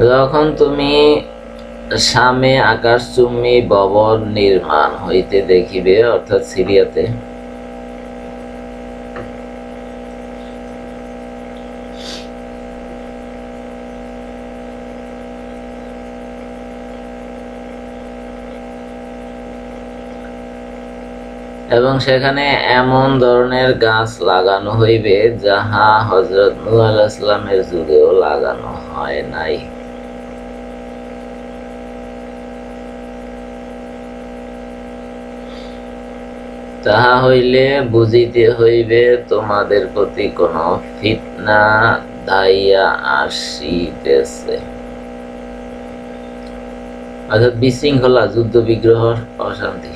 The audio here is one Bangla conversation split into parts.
যখন তুমি সামে আকাশচুম্বী ভবন নির্মাণ হইতে দেখিবে, অর্থাৎ সিরিয়াতে। এবং সেখানে এমন ধরনের গাছ লাগানো হইবে, যাহা হজরত নূহ আলাইহিসসালামের যুগেও লাগানো হয় নাই। তাহা হইলে বুঝিতে হইবে, তোমাদের প্রতি কোন ফিতনা দাইয়া আসিতেছে। অর্থাৎ বিশৃঙ্খলা, যুদ্ধ, বিগ্রহ, অশান্তি।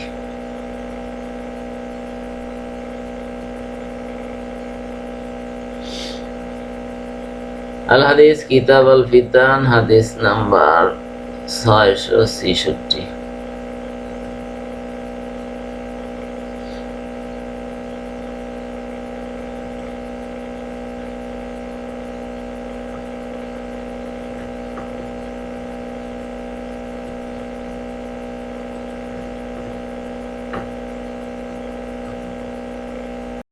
আল হাদিস কিতাব আল ফিতান হাদিস নাম্বার ছয়শো ছেষট্টি।